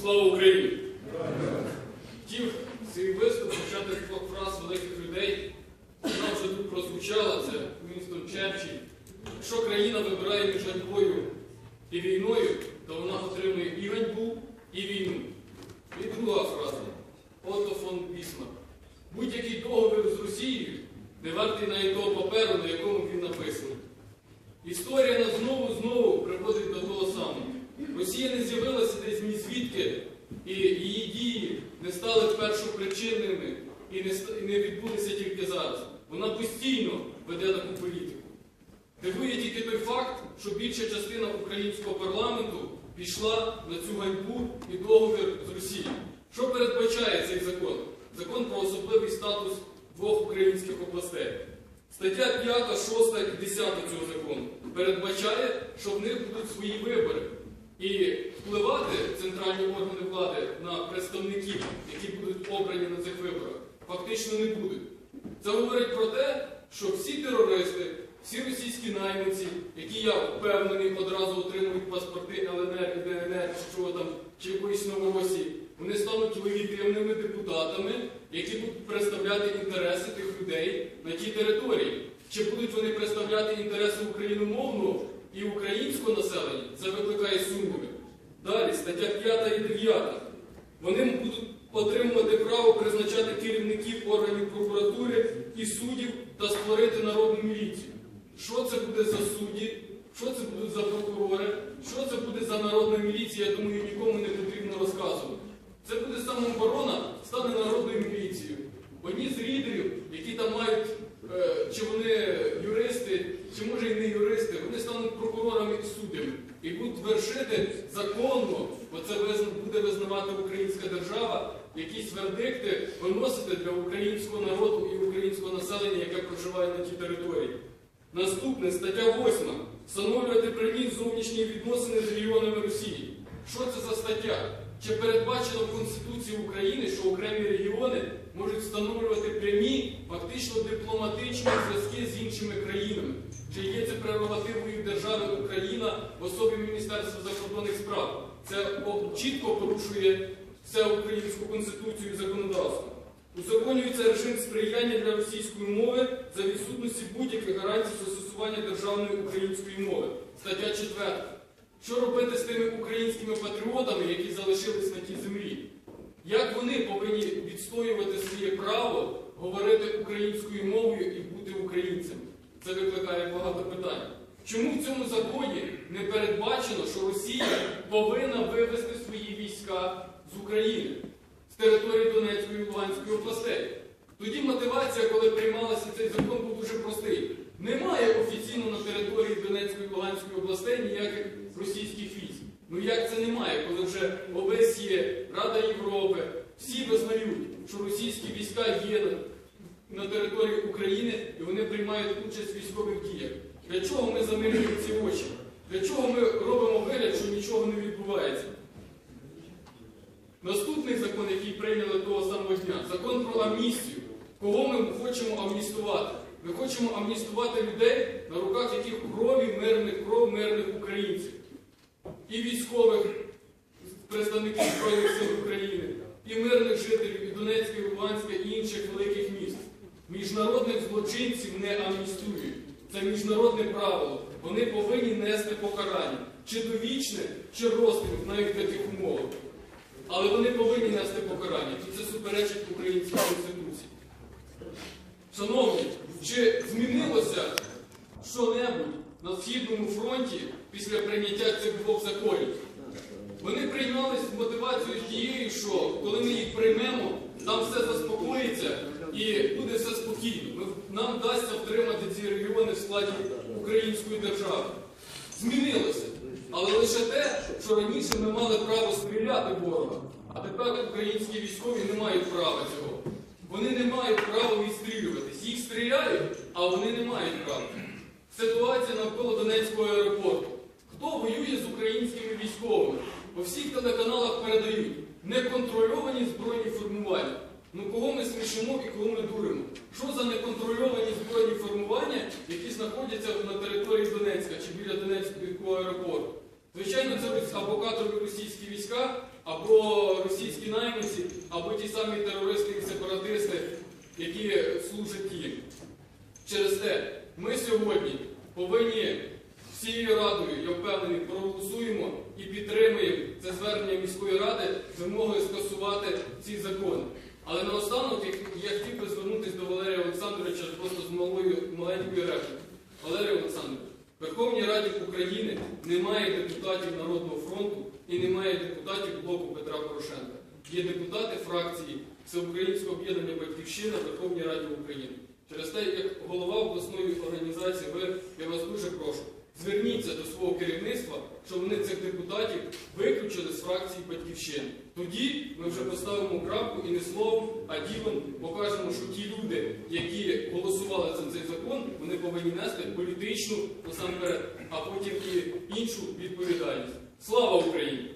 Слава Україні! Хотів свій виступ почати з двох фраз великих людей. Вона вже тут прозвучала, це Вінстон Черчилль. Якщо країна вибирає між ганьбою і війною, то вона отримує і ганьбу, і війну. І друга фраза Отто фон Бісмарк. Будь-який договір з Росією не вартий навіть того паперу, на якому він написаний. Історія нас знову-знову приходить до того самого. Росія не з'явилася десь ні звідки, і її дії не стали першопричинними і не, відбулися тільки зараз. Вона постійно веде таку політику. Дивує тільки той факт, що більша частина українського парламенту пішла на цю ганьбу і договір з Росією. Що передбачає цей закон? Закон про особливий статус двох українських областей. Стаття 5, 6 і 10 цього передбачає, що в них будуть свої вибори. І впливати центральні органи влади на представників, які будуть обрані на цих виборах, фактично не будуть. Це говорить про те, що всі терористи, всі російські найманці, які я впевнений одразу отримують паспорти ЛНР і ДНР, чого там, чи якоїсь Новоросії, вони стануть легітимними депутатами, які будуть представляти інтереси тих людей на тій території. Чи будуть вони представляти інтереси україномовного і українського населення? Це викликає сумніви. Далі, стаття 5 і 9. Вони будуть отримувати право призначати керівників органів прокуратури і суддів та створити народну міліцію. Що це буде за судді? Що це будуть за прокурори? Що це буде за народна міліція? Я думаю, нікому не потрібно розказувати. Це буде самооборона, стане народною міліцією. Одні з лідерів, які там мають, е, чи вони юристи, чи може і не юристи, вони стануть прокурорами і суддями і будуть вершити законно, бо це визна- буде визнавати українська держава, якісь вердикти виносити для українського народу і українського населення, яке проживає на тій території. Наступне стаття 8. Встановлювати прямі зовнішні відносини з регіонами Росії. Що це за стаття? Чи передбачено в Конституції України, що окремі регіони можуть встановлювати прямі, фактично дипломатичні зв'язки з іншими країнами? Чи є це прерогативою держави Україна в особі Міністерства закордонних справ? Це чітко порушує все українську конституцію і законодавство. Узаконюється режим сприяння для російської мови за відсутності будь-яких гарантій застосування державної української мови. Стаття 4. Що робити з тими українськими патріотами, які залишились на тій землі? Як вони повинні відстоювати своє право говорити українською мовою і бути українцями? Це викликає багато питань. Чому в цьому законі не передбачено, що Росія повинна вивести свої України, з території Донецької і Луганської областей? Тоді мотивація, коли приймалася цей закон, був дуже простий. Немає офіційно на території Донецької і Луганської областей ніяких російських військ. Ну як це немає, коли вже ОБСЄ, Рада Європи, всі визнають, що російські війська є на, території України і вони приймають участь в військових діях. Для чого ми замилюємо ці очі? Для чого ми робимо вигляд, що нічого не відбувається? Наступний закон, який прийняли того самого дня, закон про амністію. Кого ми хочемо амністувати? Ми хочемо амністувати людей, на руках яких крові мирних кров мирних українців. І військових представників Збройних сил України, і мирних жителів, і Донецька, і Луганська, і інших великих міст. Міжнародних злочинців не амністують. Це міжнародне правило. Вони повинні нести покарання. Чи довічне, чи розстріл навіть в таких умовах. Але вони повинні нести покарання. І це суперечить українській конституції. Шановні, чи змінилося що-небудь на Східному фронті після прийняття цих двох законів? Вони приймались мотивацією тією, що коли ми їх приймемо, там все заспокоїться і буде все спокійно. Ми- Нам вдасться втримати ці регіони в складі української держави. Змінилося. Але лише те, що раніше ми мали право стріляти ворога, а тепер українські військові не мають права цього. Вони не мають права відстрілюватись. Їх стріляють, а вони не мають права. Ситуація навколо Донецького аеропорту. Хто воює з українськими військовими? По всіх телеканалах передають неконтрольовані збройні формування. Ну кого ми смішимо і кого ми дуримо? Що за неконтрольовані збройні формування, які знаходяться на території Донецька чи біля Донецького аеропорту? Звичайно, або кадрові російські війська, або російські найманці, або ті самі терористи і сепаратисти, які служать їм. Через те ми сьогодні повинні всією радою, я впевнений, проголосуємо і підтримуємо це звернення міської ради з вимогою скасувати ці закони. Але наостанок я хотів би звернутися до Валерія Олександровича просто з малою маленькою реплікою. Валерій Олександрович, Верховній Раді України немає депутатів Народного фронту і немає депутатів блоку Петра Порошенка. Є депутати фракції Всеукраїнського об'єднання Батьківщина Верховній Раді України. Через те, як голова обласної організації, ви, я вас дуже прошу, зверніться до свого керівництва, щоб вони цих депутатів виключили з фракції Батьківщини. Тоді ми вже поставимо крапку і не словом, а ділом покажемо, що ті люди, які голосували за цей закон, вони повинні нести політичну насамперед, а потім і іншу відповідальність. Слава Україні!